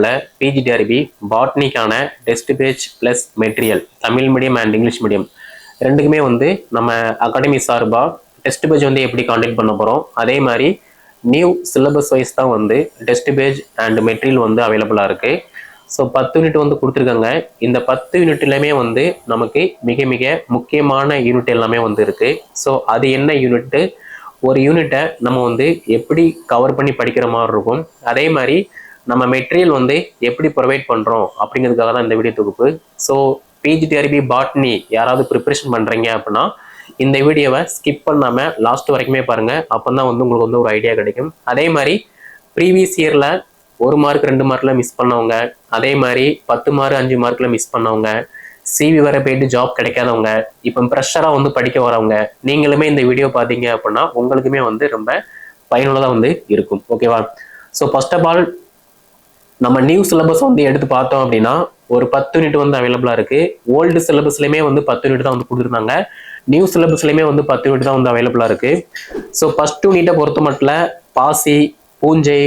PGTRB பாட்னிக்கான test page plus material Tamil medium and English medium ரெண்டுக்குமே வந்து நம்ம academy சார்பாக டெஸ்ட் பேஜ் வந்து எப்படி காண்டக்ட் பண்ண போகிறோம் அதே மாதிரி நியூ சிலபஸ் வைஸ் தான் வந்து டெஸ்ட் பேஜ் அண்ட் மெட்டீரியல் வந்து அவைலபிளாக இருக்குது ஸோ பத்து யூனிட் வந்து கொடுத்துருக்காங்க. இந்த பத்து யூனிட்லையுமே வந்து நமக்கு மிக மிக முக்கியமான யூனிட் எல்லாமே வந்து இருக்குது ஸோ அது என்ன யூனிட்டு ஒரு யூனிட்டை நம்ம வந்து எப்படி கவர் பண்ணி படிக்கிற மாதிரி இருக்கும். அதே மாதிரி நம்ம மெட்டீரியல் வந்து எப்படி ப்ரொவைட் பண்ணுறோம் அப்படிங்கிறதுக்காக தான் இந்த வீடியோ தொகுப்பு. ஸோ பிஜிடிஆர்பி பாட்னி யாராவது ப்ரிப்பரேஷன் பண்ணுறீங்க அப்படின்னா இந்த வீடியோவை ஸ்கிப் பண்ணாமல் லாஸ்ட் வரைக்குமே பாருங்கள் அப்போ தான் வந்து உங்களுக்கு வந்து ஒரு ஐடியா கிடைக்கும். அதே மாதிரி ப்ரீவியஸ் இயரில் ஒரு மார்க் ரெண்டு மார்க்கில் மிஸ் பண்ணவங்க அதே மாதிரி பத்து மார்க் அஞ்சு மார்க்கில் மிஸ் பண்ணவங்க சிவி வர போயிட்டு ஜாப் கிடைக்காதவங்க இப்போ ப்ரெஷராக வந்து படிக்க வரவங்க நீங்களுமே இந்த வீடியோ பார்த்தீங்க அப்படின்னா உங்களுக்குமே வந்து ரொம்ப பயனுள்ளதாக வந்து இருக்கும். ஓகேவா ஸோ ஃபர்ஸ்ட் ஆஃப் ஆல் நம்ம நியூ சிலபஸ் வந்து எடுத்து பார்த்தோம் அப்படின்னா ஒரு பத்து யூனிட் வந்து அவைலபிளாக இருக்கு. ஓல்டு சிலபஸ்லையுமே வந்து பத்து யூனிட் தான் வந்து கொடுத்துருந்தாங்க. நியூ சிலபஸ்லையுமே வந்து பத்து யூனிட் தான் வந்து அவைலபிளாக இருக்கு. ஸோ ஃபர்ஸ்ட் யூனிட்டை பொறுத்த மட்டும் பாசி பூஞ்சை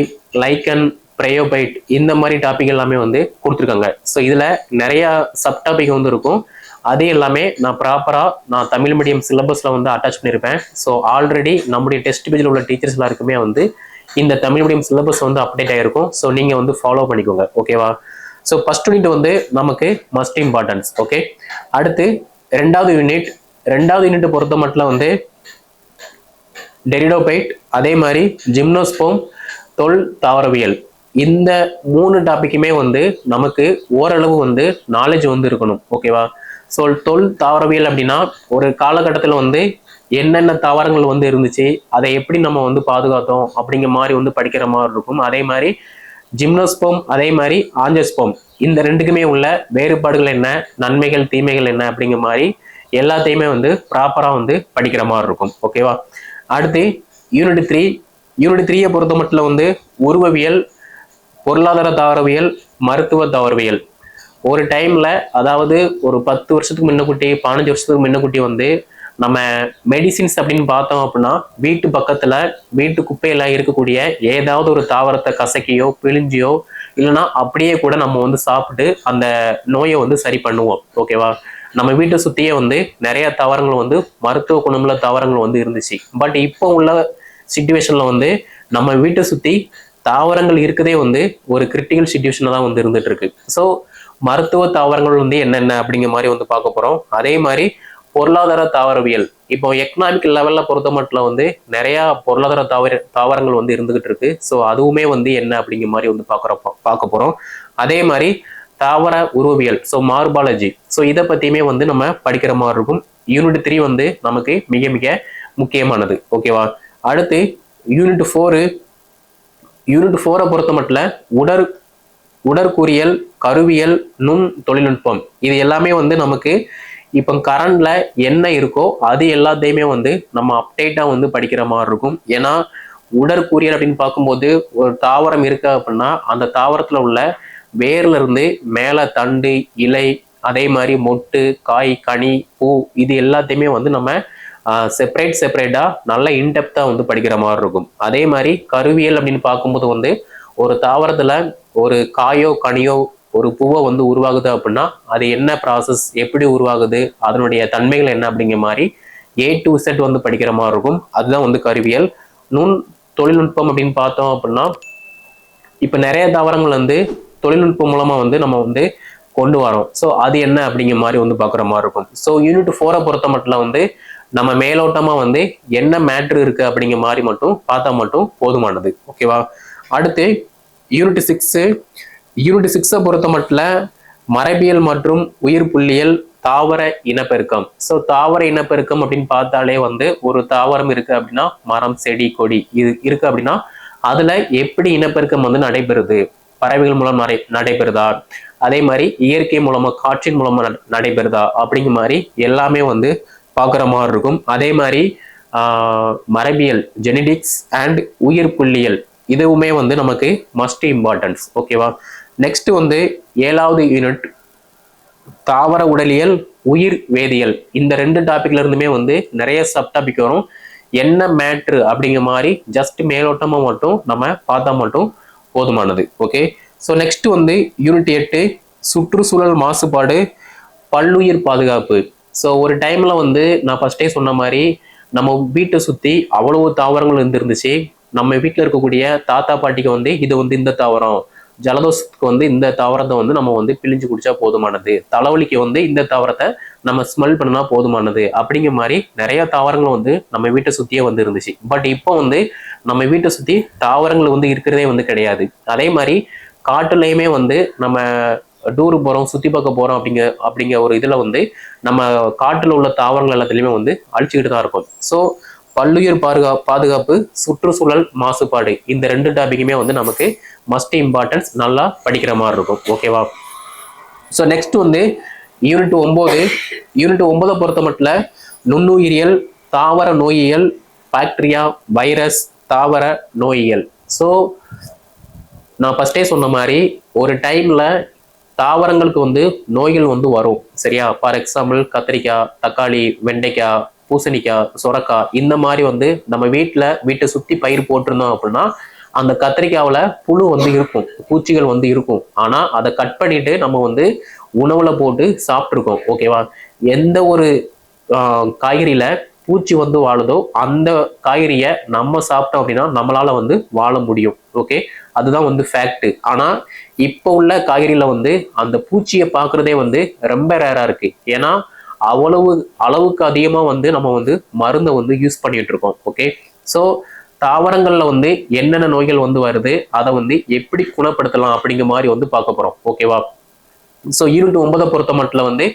லைக்கன் ப்ரையோபைட் இந்த மாதிரி டாபிக் எல்லாமே வந்து கொடுத்துருக்காங்க. ஸோ இதில் நிறையா சப் டாபிக் வந்து இருக்கும். அதே எல்லாமே நான் ப்ராப்பராக நான் தமிழ் மீடியம் சிலபஸில் வந்து அட்டாச் பண்ணியிருப்பேன் ஸோ ஆல்ரெடி நம்முடைய டெஸ்ட் பேஜில் உள்ள டீச்சர்ஸ் எல்லாருக்குமே வந்து இந்த தமிழ் மீடியம் சிலபஸ் வந்து அப்டேட் ஆகிருக்கும் ஸோ நீங்கள் வந்து ஃபாலோ பண்ணிக்கோங்க. ஓகேவா ஸோ ஃபர்ஸ்ட் யூனிட் வந்து நமக்கு மஸ்ட் இம்பார்ட்டன்ஸ் ஓகே அடுத்து ரெண்டாவது யூனிட் ரெண்டாவது யூனிட் பொறுத்த மட்டும் வந்து டெரிடோபைட் அதே மாதிரி ஜிம்னோஸ்போம் தொல் தாவரவியல். இந்த மூணு டாப்பிக்குமே வந்து நமக்கு ஓரளவு வந்து நாலேஜ் வந்து இருக்கணும். ஓகேவா ஸோ தொல் தாவரவியல் அப்படின்னா ஒரு காலகட்டத்தில் வந்து என்னென்ன தாவரங்கள் வந்து இருந்துச்சு அதை எப்படி நம்ம வந்து பாதுகாத்தோம் அப்படிங்கிற மாதிரி வந்து படிக்கிற மாதிரி இருக்கும். அதே மாதிரி ஜிம்னோஸ்போம் அதே மாதிரி ஆஞ்சஸ்போம் இந்த ரெண்டுக்குமே உள்ள வேறுபாடுகள் என்ன நன்மைகள் தீமைகள் என்ன அப்படிங்கிற மாதிரி எல்லாத்தையுமே வந்து ப்ராப்பராக வந்து படிக்கிற மாதிரி இருக்கும். ஓகேவா அடுத்து யூனிட் த்ரீ யூனிட் த்ரீயை பொறுத்த மட்டும் வந்து உருவவியல் பொருளாதார தாவரவியல் மருத்துவ தாவரவியல் ஒரு டைமில் அதாவது ஒரு பத்து வருஷத்துக்கு முன்னக்குட்டி பதினஞ்சு வருஷத்துக்கு முன்னக்குட்டி வந்து நம்ம மெடிசின்ஸ் அப்படின்னு பார்த்தோம் அப்படின்னா வீட்டு பக்கத்துல வீட்டு குப்பையில இருக்கக்கூடிய ஏதாவது ஒரு தாவரத்தை கசக்கியோ பிழிஞ்சியோ இல்லைன்னா அப்படியே கூட நம்ம வந்து சாப்பிட்டு அந்த நோயை வந்து சரி பண்ணுவோம். ஓகேவா நம்ம வீட்டை சுற்றியே வந்து நிறைய தாவரங்கள் வந்து மருத்துவ குணமுள்ள தாவரங்கள் வந்து இருந்துச்சு. பட் இப்போ உள்ள சுச்சுவேஷனில் வந்து நம்ம வீட்டை சுற்றி தாவரங்கள் இருக்கதே வந்து ஒரு கிரிட்டிக்கல் சுச்சுவேஷனாக தான் வந்து இருந்துட்டு இருக்கு. ஸோ மருத்துவ தாவரங்கள் வந்து என்னென்ன அப்படிங்கிற மாதிரி வந்து பார்க்க போகிறோம் அதே மாதிரி பொருளாதார தாவரவியல். இப்போ எக்கனாமிக் லெவல்ல பொறுத்த மட்டும் வந்து நிறையா பொருளாதார தாவர தாவரங்கள் வந்து இருந்துகிட்டு இருக்கு. ஸோ அதுவுமே வந்து என்ன அப்படிங்கிற மாதிரி வந்து பார்க்குறப்போ பார்க்க போகிறோம் அதே மாதிரி தாவர உருவவியல் ஸோ மார்பாலஜி ஸோ இதை பற்றியுமே வந்து நம்ம படிக்கிற மாதிரி இருக்கும். யூனிட் த்ரீ வந்து நமக்கு மிக மிக முக்கியமானது. ஓகேவா அடுத்து யூனிட் ஃபோரு யூனிட் ஃபோரை பொறுத்த மட்டும் உடற் உடற்கூறியல் கருவியல் நுண் தொழில்நுட்பம் இது எல்லாமே வந்து நமக்கு இப்போ கரண்டில் என்ன இருக்கோ அது எல்லாத்தையுமே வந்து நம்ம அப்டேட்டாக வந்து படிக்கிற மாதிரி இருக்கும். ஏன்னா உடற்கூறியல் அப்படின்னு பார்க்கும்போது ஒரு தாவரம் இருக்கு அப்படின்னா அந்த தாவரத்தில் உள்ள வேர்ல இருந்து மேலே தண்டு இலை அதே மாதிரி மொட்டு காய் கனி பூ இது எல்லாத்தையுமே வந்து நம்ம செப்பரேட் செப்பரேட்டாக நல்ல இன்டெப்த்தாக வந்து படிக்கிற மாதிரி இருக்கும். அதே மாதிரி கருவியல் அப்படின்னு பார்க்கும்போது வந்து ஒரு தாவரத்தில் ஒரு காயோ கனியோ ஒரு பூவை வந்து உருவாகுது அப்படின்னா அது என்ன ப்ராசஸ் எப்படி உருவாகுது அதனுடைய தன்மைகள் என்ன அப்படிங்கிற மாதிரி ஏ டு செட் வந்து படிக்கிற மாதிரி இருக்கும். அதுதான் வந்து கருவியல். நுண் தொழில்நுட்பம் அப்படின்னு பார்த்தோம் அப்படின்னா இப்போ நிறைய தாவரங்கள் வந்து தொழில்நுட்பம் மூலமாக வந்து நம்ம வந்து கொண்டு வரோம். ஸோ அது என்ன அப்படிங்கிற மாதிரி வந்து பார்க்குற மாதிரி இருக்கும். ஸோ யூனிட் ஃபோரை பொறுத்த மட்டும் வந்து நம்ம மேலோட்டமாக வந்து என்ன மேட்ரு இருக்கு அப்படிங்கிற மாதிரி மட்டும் பார்த்தா மட்டும் போதுமானது. ஓகேவா அடுத்து யூனிட் சிக்ஸு யூனிட் சிக்ஸை பொறுத்த மட்டும் மரபியல் மற்றும் உயிர் புள்ளியல் தாவர இனப்பெருக்கம். ஸோ தாவர இனப்பெருக்கம் அப்படின்னு பார்த்தாலே வந்து ஒரு தாவரம் இருக்கு அப்படின்னா மரம் செடி கொடி இது இருக்கு அப்படின்னா அதுல எப்படி இனப்பெருக்கம் வந்து நடைபெறுது? பறவைகள் மூலம் நடை நடைபெறுதா? அதே மாதிரி இயற்கை மூலமா காற்றின் மூலமா நடைபெறுதா? அப்படிங்கிற மாதிரி எல்லாமே வந்து பார்க்குற மாதிரி இருக்கும். அதே மாதிரி ஆஹ், மரபியல் ஜெனடிக்ஸ் அண்ட் உயிர் புள்ளியல் இதுவுமே வந்து நமக்கு மஸ்ட் இம்பார்ட்டன்ஸ் ஓகேவா நெக்ஸ்ட் வந்து ஏழாவது யூனிட் தாவர உடலியல் உயிர் வேதியியல். இந்த ரெண்டு டாபிக்ல இருந்துமே வந்து நிறைய சப் டாபிக் வரும். என்ன மேட்ரு அப்படிங்கிற மாதிரி ஜஸ்ட் மேலோட்டமா மட்டும் நம்ம பார்த்தா மட்டும் போதுமானது. ஓகே ஸோ நெக்ஸ்ட் வந்து யூனிட் எட்டு சுற்றுச்சூழல் மாசுபாடு பல்லுயிர் பாதுகாப்பு. ஸோ ஒரு டைம்ல வந்து நான் ஃபர்ஸ்டே சொன்ன மாதிரி நம்ம வீட்டை சுத்தி அவ்வளவு தாவரங்கள் இருந்துருந்துச்சு. நம்ம வீட்டில் இருக்கக்கூடிய தாத்தா பாட்டிக்கு வந்து இது வந்து இந்த தாவரம். ஜலதோஷத்துக்கு வந்து இந்த தாவரத்தை வந்து நம்ம வந்து பிழிஞ்சு குடிச்சா போதுமானது. தலைவலிக்கு வந்து இந்த தாவரத்தை நம்ம ஸ்மெல் பண்ணினா போதுமானது. அப்படிங்கிற மாதிரி நிறைய தாவரங்கள் வந்து நம்ம வீட்டை சுற்றியே வந்து இருந்துச்சு. பட் இப்போ வந்து நம்ம வீட்டை சுற்றி தாவரங்கள் வந்து இருக்கிறதே வந்து கிடையாது. அதே மாதிரி காட்டுலேயுமே வந்து நம்ம டூரு போகிறோம் சுற்றி பார்க்க போகிறோம் அப்படிங்க அப்படிங்கிற ஒரு இதில் வந்து நம்ம காட்டில் உள்ள தாவரங்கள் எல்லாத்துலேயுமே வந்து அழிச்சுக்கிட்டு தான் இருக்கும். ஸோ பல்லுயிர் பாதுகா பாதுகாப்பு சுற்றுச்சூழல் மாசுபாடு இந்த ரெண்டு டாபிக்குமே வந்து நமக்கு மஸ்ட் இம்பார்ட்டன்ஸ் நல்லா படிக்கிற மாதிரி இருக்கும். ஓகேவா ஸோ நெக்ஸ்ட் வந்து யூனிட் ஒம்பது யூனிட் ஒம்பதை பொறுத்த மட்டும் நுண்ணுயிரியல் தாவர நோயியல் பாக்டீரியா வைரஸ் தாவர நோயியல். ஸோ நான் ஃபஸ்ட்டே சொன்ன மாதிரி ஒரு டைம்ல தாவரங்களுக்கு வந்து நோய்கள் வந்து வரும். சரியா? ஃபார் எக்ஸாம்பிள் கத்திரிக்காய் தக்காளி வெண்டைக்காய் பூசணிக்காய் சொரக்காய் இந்த மாதிரி வந்து நம்ம வீட்டில் வீட்டை சுற்றி பயிர் போட்டிருந்தோம் அப்படின்னா அந்த கத்திரிக்காவில் புழு வந்து இருக்கும் பூச்சிகள் வந்து இருக்கும். ஆனால் அதை கட் பண்ணிட்டு நம்ம வந்து உணவுல போட்டு சாப்பிட்ருக்கோம் ஓகேவா எந்த ஒரு காய்கறியில் காய்கறியில பூச்சி வந்து வாழுதோ அந்த காய்கறியை நம்ம சாப்பிட்டோம் அப்படின்னா நம்மளால வந்து வாழ முடியும் ஓகே அதுதான் வந்து ஃபேக்ட் ஆனால் இப்போ உள்ள காய்கறியில் வந்து அந்த பூச்சியை பார்க்குறதே வந்து ரொம்ப ரேராக இருக்கு. ஏன்னா அவ்வளவு அளவுக்கு அதிகமாக வந்து நம்ம வந்து மருந்தை வந்து யூஸ் பண்ணிட்டு இருக்கோம் ஓகே ஸோ தாவரங்கள்ல வந்து என்னென்ன நோய்கள் வந்து வருது அதை வந்து எப்படி குணப்படுத்தலாம் அப்படிங்கிற மாதிரி வந்து பார்க்க போறோம். ஓகேவா ஸோ யூனிட் ஒன்பதை பொறுத்த மட்டும் வந்து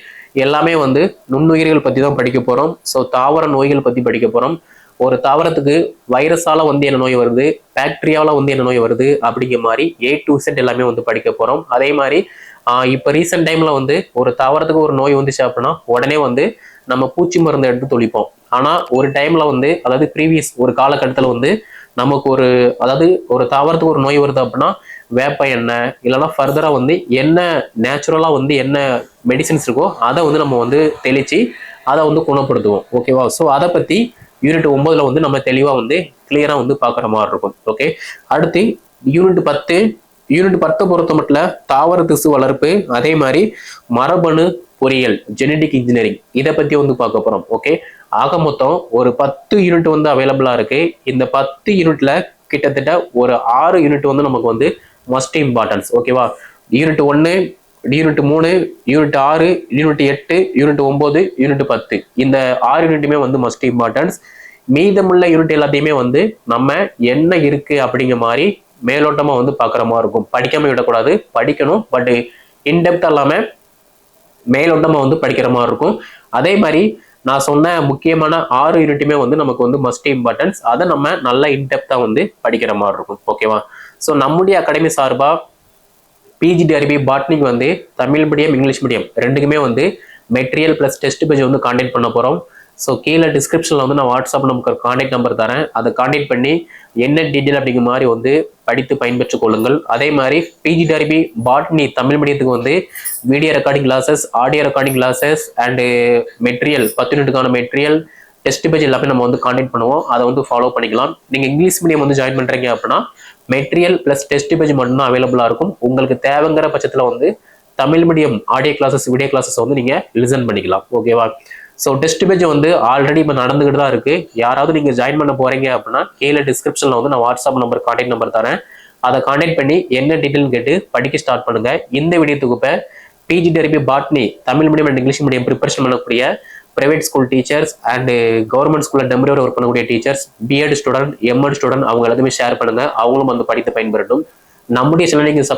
எல்லாமே வந்து நுண்ணுயிர்கள் பற்றி தான் படிக்க போகிறோம் ஸோ தாவர நோய்கள் பற்றி படிக்க போகிறோம் ஒரு தாவரத்துக்கு வைரஸால வந்து என்ன நோய் வருது பாக்டீரியாவில் வந்து என்ன நோய் வருது அப்படிங்கிற மாதிரி ஏ டு செட் எல்லாமே வந்து படிக்க போகிறோம் அதே மாதிரி ஆஹ் இப்போ ரீசெண்ட் டைம்ல வந்து ஒரு தாவரத்துக்கு ஒரு நோய் வந்துச்சு அப்படின்னா உடனே வந்து நம்ம பூச்சி மருந்து எடுத்து தொளிப்போம். ஆனா ஒரு டைம்ல வந்து அதாவது ப்ரீவியஸ் ஒரு காலகட்டத்தில் வந்து நமக்கு ஒரு அதாவது ஒரு தாவரத்துக்கு ஒரு நோய் வருது அப்படின்னா வேப்ப எண்ணெய் இல்லைன்னா ஃபர்தராக வந்து என்ன நேச்சுரலாக வந்து என்ன மெடிசின்ஸ் இருக்கோ அதை வந்து நம்ம வந்து தெளித்து அதை வந்து குணப்படுத்துவோம். ஓகேவா ஸோ அதை பற்றி யூனிட் ஒம்பதில் வந்து நம்ம தெளிவாக வந்து கிளியராக வந்து பார்க்குற மாதிரி இருக்கும். ஓகே அடுத்து யூனிட் பத்து. யூனிட் பத்தை பொறுத்த மட்டும் தாவர திசு வளர்ப்பு அதே மாதிரி மரபணு பொறியியல் ஜெனடிக் இன்ஜினியரிங் இதை பற்றி வந்து பார்க்க போகிறோம் ஓகே ஆக மொத்தம் ஒரு பத்து யூனிட் வந்து அவைலபிளாக இருக்கு. இந்த பத்து யூனிட்ல கிட்டத்தட்ட ஒரு ஆறு யூனிட் வந்து நமக்கு வந்து மஸ்ட் இம்பார்ட்டன்ஸ் ஓகேவா யூனிட் ஒன்று யூனிட் மூணு யூனிட் ஆறு யூனிட் எட்டு யூனிட் ஒன்பது யூனிட் பத்து. இந்த ஆறு யூனிட்டுமே வந்து மஸ்ட் இம்பார்ட்டன்ஸ் மீதமுள்ள யூனிட் எல்லாத்தையுமே வந்து நம்ம என்ன இருக்கு அப்படிங்கிற மாதிரி மேலோட்டமா வந்து பார்க்குற மாதிரி இருக்கும். படிக்காம விடக்கூடாது. படிக்கணும். பட் இன்டெப்த் இல்லாம மேலோட்டமாக வந்து படிக்கிற மாதிரி இருக்கும். அதே மாதிரி நான் சொன்ன முக்கியமான ஆறு யூனிட்டுமே வந்து நமக்கு வந்து மஸ்ட் இம்பார்ட்டன்ஸ் அதை நம்ம நல்லா இன்டெப்த்தாக வந்து படிக்கிற மாதிரி இருக்கும். ஓகேவா ஸோ நம்முடைய அகாடமி சார்பாக பிஜி டிஆர்பி பாட்னிக் வந்து தமிழ் மீடியம் இங்கிலீஷ் மீடியம் ரெண்டுக்குமே வந்து மெட்டீரியல் ப்ளஸ் டெஸ்ட் பேஜ் வந்து கான்டெக்ட் பண்ண போகிறோம் ஸோ கீழே டிஸ்கிரிப்ஷனில் வந்து நான் வாட்ஸ்அப் நமக்கு காண்டாக்ட் நம்பர் தரேன். அதை காண்டாக்ட் பண்ணி என்ன டீட்டெயில் அப்படிங்கிற மாதிரி வந்து படித்து பயன்பெற்றுக் கொள்ளுங்கள். அதே மாதிரி பிஜி டர்பி பாட்னி தமிழ் மீடியத்துக்கு வந்து video recording classes audio recording classes and material பத்து யூனிட்டுக்கான மெட்டீரியல் டெஸ்ட் பேஜ் எல்லாமே நம்ம வந்து காண்டாக்ட் பண்ணுவோம். அதை வந்து ஃபாலோ பண்ணிக்கலாம். நீங்கள் இங்கிலீஷ் மீடியம் வந்து ஜாயின் பண்ணுறீங்க அப்படின்னா மெட்டீரியல் ப்ளஸ் டெஸ்ட் பேஜ் மட்டும்தான் அவைலபிளாக இருக்கும். உங்களுக்கு தேவைங்கிற பட்சத்தில் வந்து Tamil medium audio classes video classes வந்து நீங்கள் லிசன் பண்ணிக்கலாம். ஓகேவா ஸோ டெஸ்ட் பேஜ் வந்து ஆல்ரெடி இப்போ நடந்துகிட்டு தான் இருக்கு. யாராவது நீங்கள் ஜாயின் பண்ண போறீங்க அப்படின்னா கீழே டிஸ்கிரிப்ஷனில் வந்து நான் வாட்ஸ்அப் நம்பர் காண்டாக்ட் நம்பர் தரேன். அதை காண்டாக்ட் பண்ணி என்ன டீட்டெயில் கேட்டு படிக்க ஸ்டார்ட் பண்ணுங்க. இந்த வீடியோ தொகுப்பை PG TRB botany Tamil medium and English medium preparation பண்ணக்கூடிய private school teachers and government ஸ்கூலில் டெம்பரவரி ஒர்க் பண்ணக்கூடிய teachers BEd student MEd student அவங்க எல்லாத்தையுமே ஷேர் பண்ணுங்க. அவங்களும் வந்து படித்து பயன்படுத்தும் நம்முடைய சில நீங்கள்